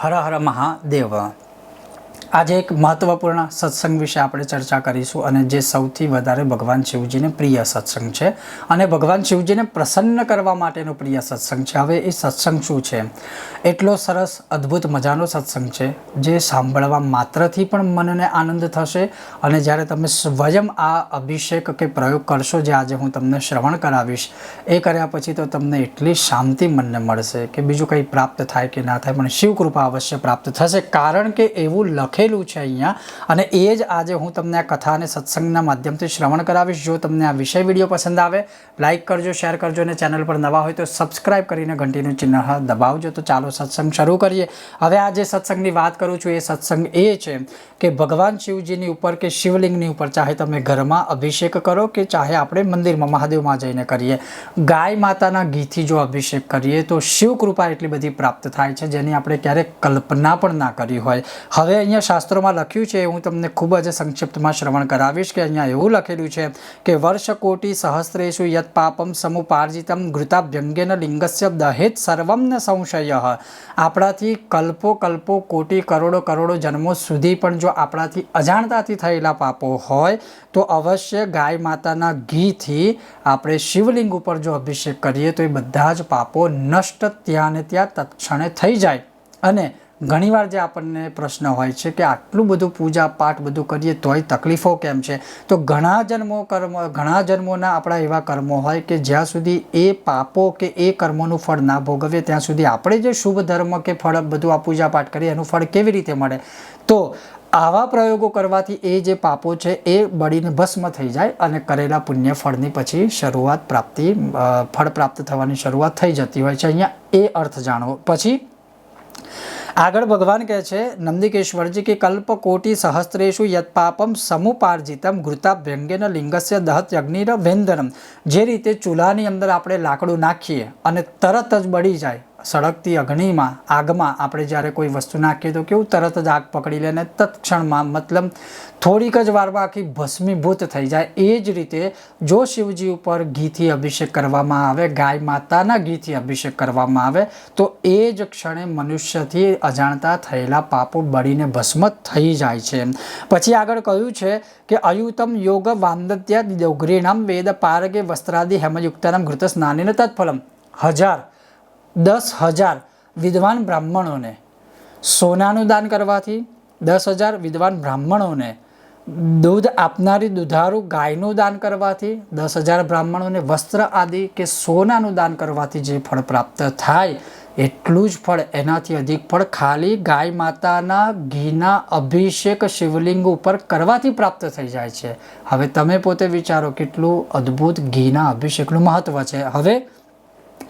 હર હર મહાદેવ આજે એક મહત્વપૂર્ણ સત્સંગ વિશે આપણે ચર્ચા કરીશું અને જે સૌથી વધારે ભગવાન શિવજીને પ્રિય સત્સંગ છે. અને ભગવાન શિવજીને પ્રસન્ન કરવા માટેનો પ્રિય સત્સંગ છે. હવે એ સત્સંગ શું છે? એટલો સરસ, અદ્ભુત મજાનો સત્સંગ છે, જે સાંભળવા માત્રથી પણ મનને આનંદ થશે. અને જ્યારે તમે સ્વયં આ અભિષેક કે પ્રયોગ કરશો, જે આજે હું તમને શ્રવણ કરાવીશ, એ કર્યા પછી તો તમને એટલી શાંતિ મનને મળશે કે બીજું કંઈ પ્રાપ્ત થાય કે ના થાય. પણ શિવ કૃપા અવશ્ય પ્રાપ્ત થશે. કારણ કે એવું લખેલું છે અહીંયા. અને એ જ આજે હું તમને આ કથા અને સત્સંગના માધ્યમથી શ્રવણ કરાવીશ. જો તમને આ વિષય વીડિયો પસંદ આવે લાઇક કરજો, શેર કરજો અને ચેનલ પર નવા હોય તો સબસ્ક્રાઇબ કરીને ઘંટીનું ચિહ્ન દબાવજો. તો ચાલો સત્સંગ શરૂ કરીએ. હવે આ જે સત્સંગની વાત કરું છું, એ સત્સંગ એ છે કે ભગવાન શિવજીની ઉપર કે શિવલિંગની ઉપર, ચાહે તમે ઘરમાં અભિષેક કરો કે ચાહે આપણે મંદિરમાં મહાદેવમાં જઈને કરીએ, ગાય માતાના ઘીથી જો અભિષેક કરીએ, તો શિવ કૃપા એટલી બધી પ્રાપ્ત થાય છે જેની આપણે ક્યારેક કલ્પના પણ ના કરી હોય. હવે અહીંયા શાસ્ત્રોમાં લખ્યું છે, હું તમને ખૂબ જ સંક્ષિપ્તમાં શ્રવણ કરાવીશ કે અહીંયા એવું લખેલું છે કે વર્ષ કોટી સહસ્ત્રેષુ યત પાપમ સમુપાર્જિતમ ઘૃતાભ્યંગેન લિંગસ્ય દહેત સર્વમ ન સંશય. આપણાથી કલ્પો કલ્પો કોટી કરોડો કરોડો જન્મો સુધી પણ જો આપણાથી અજાણતાથી થયેલા પાપો હોય, તો અવશ્ય ગાય માતાના ઘીથી આપણે શિવલિંગ ઉપર જો અભિષેક કરીએ તો એ બધા જ પાપો નષ્ટ ત્યાં ને ત્યાં તત્ક્ષણે થઈ જાય. અને ઘણીવાર જે આપણને પ્રશ્ન હોય છે કે આટલું બધું પૂજા પાઠ બધું કરીએ તોય તકલીફો કેમ છે? તો ઘણા જન્મો કર્મ, ઘણા જન્મોના આપણા એવા કર્મો હોય કે જ્યાં સુધી એ પાપો કે એ કર્મોનું ફળ ના ભોગવીએ, ત્યાં સુધી આપણે જે શુભ ધર્મ કે ફળ બધું આ પૂજા પાઠ કરીએ, એનું ફળ કેવી રીતે મળે? તો આવા પ્રયોગો કરવાથી એ જે પાપો છે એ બળીને ભસ્મ થઈ જાય અને કરેલા પુણ્ય ફળની પછી શરૂઆત પ્રાપ્તિ ફળ પ્રાપ્ત થવાની શરૂઆત થઈ જતી હોય છે. અહીંયા એ અર્થ જાણવો. પછી આગળ ભગવાન કહે છે, નંદિકેશ્વરજી કે કલ્પ કોટી સહસ્ત્રેષુ યત પાપમ સમુપાર્જિતમ ઘૃતાભ્યંગેન લિંગસ્ય દહત યજ્ઞિર વેંદનમ. જે રીતે ચૂલાની અંદર આપણે લાકડું નાખીએ અને તરત જ બળી જાય સળગતી અગ્નિમાં, આગમાં આપણે જ્યારે કોઈ વસ્તુ નાખીએ તો કેવું તરત જ આગ પકડી લે અને તત્ક્ષણમાં મતલબ થોડીક જ વારમાં આખી ભસ્મીભૂત થઈ જાય. એ જ રીતે જો શિવજી ઉપર ઘીથી અભિષેક કરવામાં આવે, ગાય માતાના ઘીથી અભિષેક કરવામાં આવે, તો એ જ ક્ષણે મનુષ્યથી અજાણતા થયેલા પાપો બળીને ભસ્મ થઈ જાય છે. પછી આગળ કહ્યું છે કે અયુતમ યોગ વાંદત્યા દોગ્રીણામ વેદ પારગે વસ્ત્રાદિ હેમયુક્તાનામ ઘૃત સ્નાનિને તત્ફલમ. હજાર દસ હજાર વિદ્વાન બ્રાહ્મણોને. સોનાનું દાન કરવાથી દસ હજાર વિદ્વાન બ્રાહ્મણોને. દૂધ આપનારી દુધારું ગાયનું દાન કરવાથી દસ હજાર બ્રાહ્મણોને વસ્ત્ર આદિ કે સોનાનું દાન કરવાથી જે ફળ પ્રાપ્ત થાય, એટલું જ ફળ, એનાથી અધિક ફળ ખાલી ગાય માતાના ઘીના અભિષેક શિવલિંગ ઉપર કરવાથી પ્રાપ્ત થઈ જાય છે. હવે તમે પોતે વિચારો કેટલું અદ્ભુત ઘીના અભિષેકનું મહત્ત્વ છે. હવે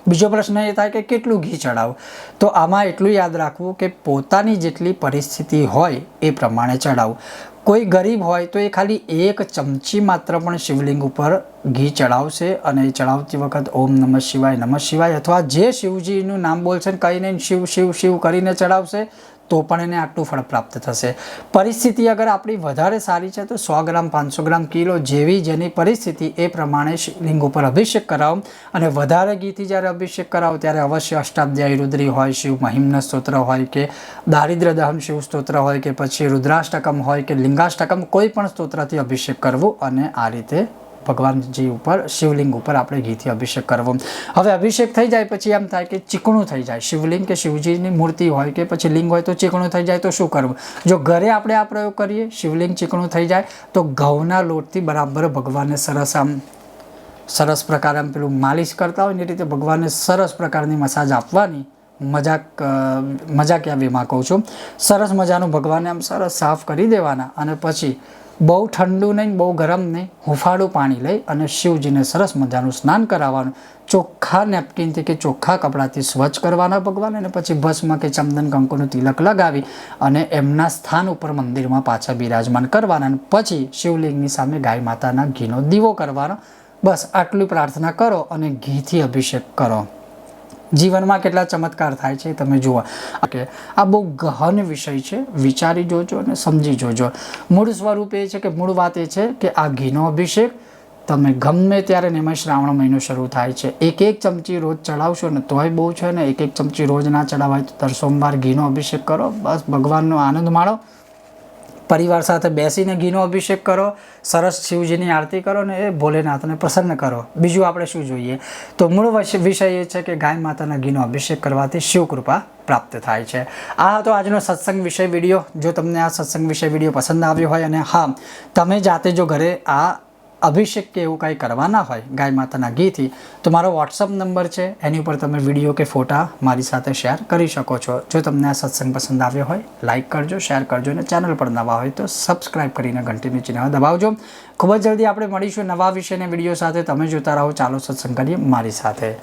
બીજો પ્રશ્ન એ થાય કે કેટલું ઘી ચડાવવું તો આમાં એટલું યાદ રાખવું કે પોતાની જેટલી પરિસ્થિતિ હોય એ પ્રમાણે ચડાવવું કોઈ ગરીબ હોય તો એ ખાલી એક ચમચી માત્ર પણ શિવલિંગ ઉપર ઘી ચડાવશે અને એ ચડાવતી વખત ઓમ નમઃ શિવાય નમઃ શિવાય અથવા જે શિવજીનું નામ બોલશે ને કહીને શિવ શિવ શિવ કરીને ચડાવશે તો પણ એને આટલું ફળ પ્રાપ્ત થશે. પરિસ્થિતિ અગર આપણી વધારે સારી છે, તો સો ગ્રામ, પાંચસો ગ્રામ કિલો જેવી જેની પરિસ્થિતિ એ પ્રમાણે શિવલિંગ ઉપર અભિષેક કરાવો. અને વધારે ઘીથી જ્યારે અભિષેક કરાવો, ત્યારે અવશ્ય અષ્ટાધ્યાયી રુદ્રી હોય, શિવ મહિમ્ન સ્તોત્ર હોય કે દારિદ્ર દહન શિવ સ્તોત્ર હોય કે પછી રુદ્રાષ્ટકમ હોય કે લિંગાષ્ટકમ, કોઈ પણ સ્તોત્રથી અભિષેક કરવો અને આ રીતે ભગવાનજી ઉપર, શિવલિંગ ઉપર આપણે ઘીથી અભિષેક કરવો. હવે અભિષેક થઈ જાય પછી એમ થાય કે ચીકણું થઈ જાય. શિવલિંગ કે શિવજીની મૂર્તિ હોય કે પછી લિંગ હોય તો ચીકણું થઈ જાય તો શું કરવું? જો ઘરે આપણે આ પ્રયોગ કરીએ, શિવલિંગ ચીકણું થઈ જાય, તો ઘઉંના લોટથી બરાબર ભગવાનને સરસ આમ, સરસ પ્રકારે આમ પેલું માલિશ કરતા હોય ને એ રીતે ભગવાનને સરસ પ્રકારની મસાજ આપવાની મજાક મજાક યા માં કહું છું. સરસ મજાનું ભગવાનને આમ સરસ સાફ કરી દેવાના અને પછી બહુ ઠંડુ નહીં, બહુ ગરમ નહીં. હુંફાળું પાણી લઈ અને શિવજીને સરસ મજાનું સ્નાન કરાવવાનું. ચોખ્ખા નેપકિનથી કે ચોખ્ખા કપડાથી સ્વચ્છ કરવાના ભગવાન અને પછી ભસ્મ કે ચંદન કંકુનું તિલક લગાવી અને એમના સ્થાન ઉપર મંદિરમાં પાછા બિરાજમાન કરવાના પછી શિવલિંગની સામે ગાય માતાના ઘીનો દીવો કરવાનો. બસ આટલી પ્રાર્થના કરો અને ઘીથી અભિષેક કરો. જીવનમાં કેટલા ચમત્કાર થાય છે તમે જુઓ. કે આ બહુ ગહન વિષય છે, વિચારી જોજો અને સમજી જોજો. મૂળ સ્વરૂપ એ છે કે મૂળ વાત એ છે કે આ ઘીનો અભિષેક તમે ગમે ત્યારે એમાં શ્રાવણ મહિનો શરૂ થાય છે. એક એક ચમચી રોજ ચડાવશો ને તોય બહુ છે ને એક એક ચમચી રોજ ના ચડાવાય તો દર સોમવાર ઘીનો અભિષેક કરો. બસ ભગવાનનો આનંદ માણો. પરિવાર સાથે બેસીને ઘીનો અભિષેક કરો, સરસ શિવજીની આરતી કરો ને એ ભોલેનાથને પ્રસન્ન કરો. બીજું આપણે શું જોઈએ? તો મૂળ વિષય એ છે કે ગાય માતાના ઘીનો અભિષેક કરવાથી શિવકૃપા પ્રાપ્ત થાય છે. આ હતો આજનો સત્સંગ વિષય વીડિયો. જો તમને આ સત્સંગ વિષય વીડિયો પસંદ આવ્યો હોય અને હા, તમે જાતે જો ઘરે આ અભિષેક કે એવું કાંઈ કરવાના હોય ગાય માતાના ઘીથી, તો મારો વોટ્સઅપ નંબર છે. એની ઉપર તમે વીડિયો કે ફોટા મારી સાથે શેર કરી શકો છો. જો તમને આ સત્સંગ પસંદ આવ્યો હોય લાઇક કરજો, શેર કરજો અને ચેનલ પર નવા હોય તો સબસ્ક્રાઇબ કરીને ઘંટીની ચિહ્ન દબાવજો. ખૂબ જ જલ્દી આપણે મળીશું નવા વિષયને વીડિયો સાથે. તમે જોતા રહો. ચાલો સત્સંગ કરીએ મારી સાથે.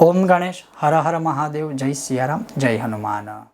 ઓમ ગણેશ, હર હર મહાદેવ, જય સિયારામ, જય હનુમાન.